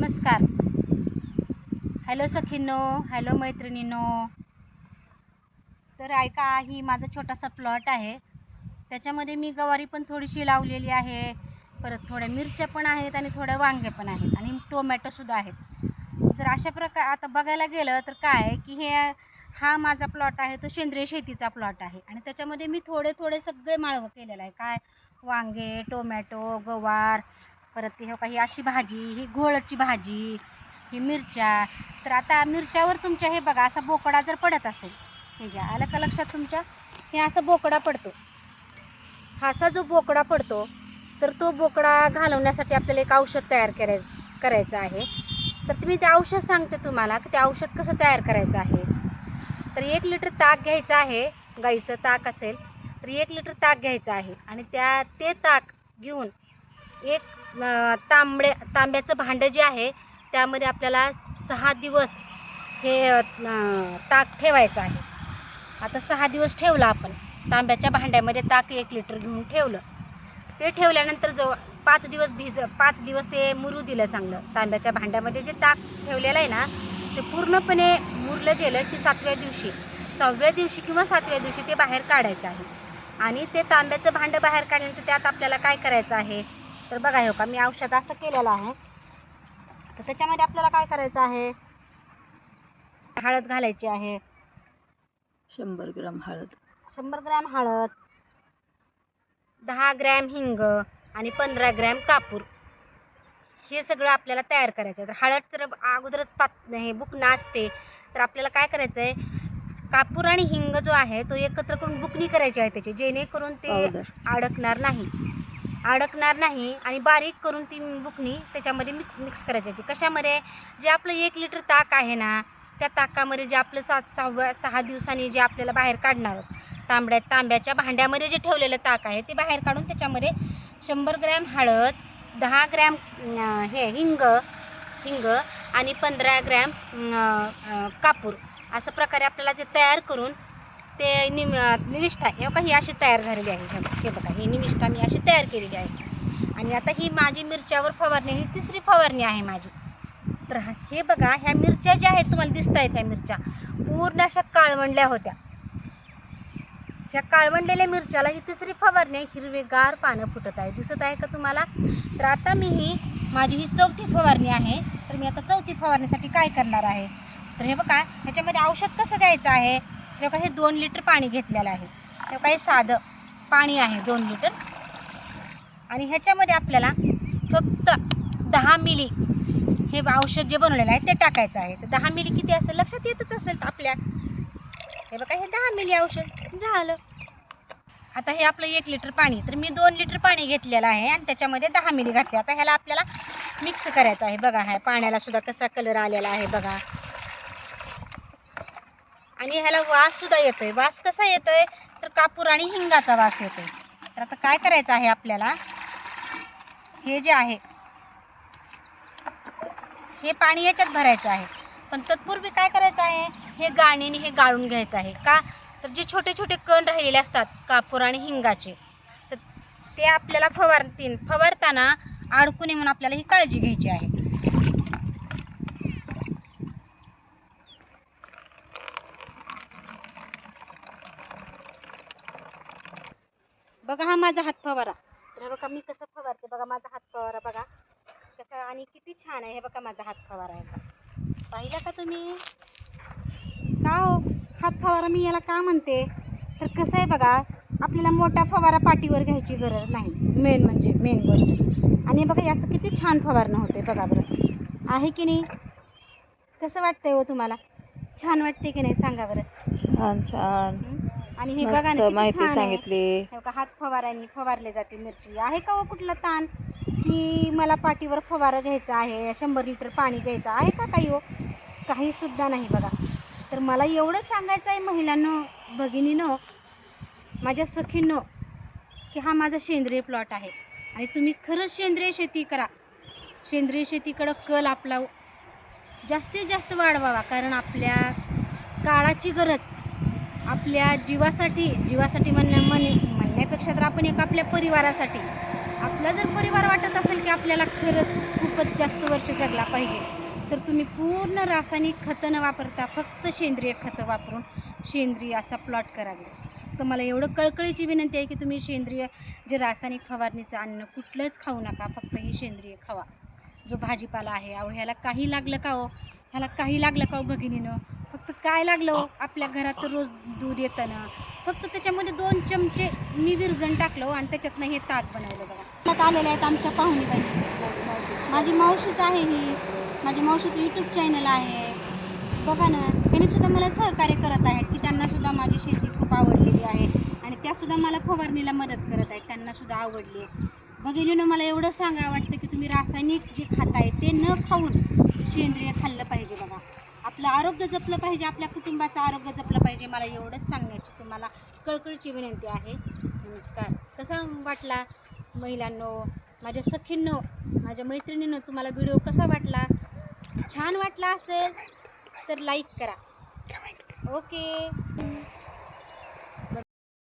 नमस्कार. Hello सखीनो hello मैत्रिणींनो. तर ऐका ही माझा छोटासा प्लॉट आहे. त्याच्यामध्ये मी गवारी पण थोडीशी लावलेली आहे. परत थोड्या मिरच्या पण आहेत आणि थोड्या वांगे पण आहेत आणि टोमॅटोसुद्धा आहेत. जर अशा प्रकार आता बघायला गेलं तर काय आहे की हे हा माझा प्लॉट आहे तो सेंद्रिय शेतीचा प्लॉट आहे. आणि त्याच्यामध्ये मी थोडे थोडे सगळे माळवं केलेलं आहे. काय? वांगे टोमॅटो गवार परत हे हो काही अशी भाजी ही घोळची भाजी ही मिरच्या. तर आता मिरच्यावर तुमच्या हे बघा असा बोकडा जर पडत असेल हे घ्या. आलं का लक्षात तुमच्या? हे असा बोकडा पडतो. हा असा जो बोकडा पडतो तर तो बोकडा घालवण्यासाठी आपल्याला एक औषध तयार कराय करायचं आहे. तर मी ते औषध सांगते तुम्हाला की ते औषध कसं तयार करायचं आहे. तर एक लिटर ताक घ्यायचं आहे गाईचं ताक असेल तर एक लिटर ताक घ्यायचं आहे. आणि त्या ते ताक घेऊन एक तांबड्या तांबडे तांब्याचं भांडं जे आहे त्यामध्ये आपल्याला सहा दिवस हे ताक ठेवायचं आहे. आता सहा दिवस ठेवलं आपण. तांब्याच्या भांड्यामध्ये ताक एक लिटर घेऊन ठेवलं. ते ठेवल्यानंतर जवळ पाच दिवस भिज पाच दिवस ते मुरू दिलं चांगलं. तांब्याच्या भांड्यामध्ये जे ताक ठेवलेलं आहे ना ते पूर्णपणे मुरलं गेलं की सातव्या दिवशी सहाव्या दिवशी किंवा सातव्या दिवशी ते बाहेर काढायचं आहे. आणि ते तांब्याचं भांडं बाहेर काढल्यानंतर त्यात आपल्याला काय करायचं आहे? तर बघा हो का मी औषध असं केलेलं आहे. तर त्याच्यामध्ये आपल्याला काय करायचं आहे? हळद घालायची आहे. शंभर ग्राम हळद. शंभर ग्रॅम हळद दहा ग्रॅम हिंग आणि पंधरा ग्रॅम कापूर. हे सगळं आपल्याला तयार करायचं आहे. तर हळद तर अगोदरच पात हे बुकणं असते. तर आपल्याला काय करायचं आहे? कापूर आणि हिंग जो आहे तो एकत्र करून बुकणी करायची आहे त्याची जेणेकरून ते अडकणार नाही. अडकणार नाही आणि बारीक करून ती बुकणी त्याच्यामध्ये मिक्स मिक्स करायची आहे. कशामध्ये? जे आपलं एक लिटर ताक आहे ना त्या ताकामध्ये जे आपलं सात सहाव्या सहा दिवसांनी जे आपल्याला बाहेर काढणार आहोत. तांबड्या तांब्याच्या भांड्यामध्ये जे ठेवलेलं ताक आहे ते बाहेर काढून त्याच्यामध्ये शंभर ग्रॅम हळद दहा ग्रॅम हे हिंग हिंग आणि पंधरा ग्रॅम कापूर. असं प्रकारे आपल्याला ते तयार करून ते निम निविष्ठा हे बघा ही अशी तयार झालेली आहे. हे बघा- ही निविष्ठा मी अशी तयार केलेली आहे. आणि आता ही माझी मिरच्यावर फवारणी ही तिसरी फवारणी आहे माझी. तर हे बघा ह्या मिरच्या ज्या आहेत तुम्हाला दिसत आहेत ह्या मिरच्या. पूर्ण अशा काळवंडल्या होत्या. ह्या काळवंडलेल्या मिरच्याला ही तिसरी फवारणी हिरवेगार पानं फुटत आहे. दिसत आहे का तुम्हाला? तर आता मी ही माझी ही चौथी फवारणी आहे. तर मी आता चौथी फवारणीसाठी काय करणार आहे? तर हे बघा ह्याच्यामध्ये औषध कसं द्यायचं आहे? हे हे दोन लिटर पाणी घेतलेलं आहे. हे हे साधं पाणी आहे दोन लिटर. आणि ह्याच्यामध्ये आपल्याला फक्त दहा मिली हे औषध जे बनवलेलं आहे ते टाकायचं आहे. तर दहा मिली किती असेल? लक्षात येतच असेल आपल्या हे बघा हे दहा मिली औषध झालं. आता हे आपलं एक लिटर पाणी. तर मी दोन लिटर पाणी घेतलेलं आहे आणि त्याच्यामध्ये दहा मिली घातली. आता ह्याला आपल्याला मिक्स करायचं आहे. बघा ह्या पाण्याला सुद्धा कसा कलर आलेला आहे बघा. आणि ह्याला वास सुद्धा येतोय. वास कसा येतोय? तर कापूर आणि हिंगाचा वास येतोय. तर आता काय करायचं आहे आपल्याला? हे जे आहे हे पाणी याच्यात भरायचं आहे. पण तत्पूर्वी काय करायचं आहे? हे गाणीने हे गाळून घ्यायचं आहे का? तर जे छोटे छोटे कण राहिलेले असतात कापूर आणि हिंगाचे तर ते आपल्याला फवारतील. फवारताना अडकू नये म्हणून आपल्याला ही काळजी घ्यायची आहे. बघा हा माझा हात फवारा. तर हे बघा मी कसं फवारते बघा माझा हात फवारा बघा. कसा आणि किती छान आहे हे बघा माझा हात फवारा आहे पाहिलं का तुम्ही? का हो? हात फवारा मी याला का म्हणते? तर कसं आहे बघा आपल्याला मोठा फवारा पाठीवर घ्यायची गरज नाही. मेन म्हणजे मेन गोष्ट. आणि बघा असं किती छान फवारणं होते बघा बरं. आहे की नाही? कसं वाटतंय हो तुम्हाला? छान वाटते की नाही? सांगा बरं. छान छान? आणि हे बघा ना मस्त किती माहिती छान आहे. सांगितली. हे बघा हात फवाराने फवारले जाते मिरची. आहे का हो कुठला ताण? की मला पाठीवर फवारा घ्यायचा आहे शंभर लिटर पाणी घ्यायचं आहे का काही हो? काही सुद्धा नाही बघा. तर मला एवढं सांगायचं आहे महिलांनो भगिनीनो माझ्या सखींनो की हा माझा सेंद्रिय प्लॉट आहे. आणि तुम्ही खरंच सेंद्रिय शेती करा. सेंद्रिय शेतीकडं कल आपला जास्तीत जास्त वाढवावा कारण आपल्या काळाची गरज आपल्या जीवासाठी जीवासाठी म्हणण्या म्हणे म्हणण्यापेक्षा तर आपण एक आपल्या परिवारासाठी. आपला जर परिवार वाटत असेल की आपल्याला खरंच खूपच जास्त वर्ष जगला पाहिजे तर तुम्ही पूर्ण रासायनिक खतं न वापरता फक्त सेंद्रिय खतं वापरून सेंद्रिय असा प्लॉट करावे तर मला एवढं कळकळीची विनंती आहे की तुम्ही सेंद्रिय जे रासायनिक फवारणीचं अन्न कुठलंच खाऊ नका फक्त ही सेंद्रिय खावा. जो भाजीपाला आहे अहो ह्याला काही लागलं का हो? ह्याला काही लागलं का हो भगिनीनं? फक्त काय लागलं हो आपल्या घरात रोज दूध येतं ना फक्त त्याच्यामध्ये दोन चमचे मी विरजण टाकलं हो आणि त्याच्यातनं हे ताक बनवलं बघा. त्यात आलेले आहेत आमच्या पाहुणी बहिणी माझी मावशीच आहे ही. माझी मावशीचं यूट्यूब चॅनल आहे. बघा ना त्यांनी सुद्धा मला सहकार्य करत आहेत की त्यांना सुद्धा माझी शेती खूप आवडलेली आहे आणि त्यासुद्धा मला फवारणीला मदत करत आहेत. त्यांना सुद्धा आवडली भगिनीनं मला एवढं सांगा वाटतं की तुम्ही रासायनिक जे खाताय ते न खाऊन सेंद्रिय खाल्लं पाहिजे बघा. आपलं आरोग्य जपलं पाहिजे आपल्या कुटुंबाचं आरोग्य जपलं पाहिजे. मला एवढंच सांगण्याची तुम्हाला कळकळीची विनंती आहे. नमस्कार. कसा वाटला महिलांनो माझ्या सखींनो माझ्या मैत्रिणींनो तुम्हाला व्हिडिओ कसा वाटला? छान वाटला असेल तर लाईक करा. ओके.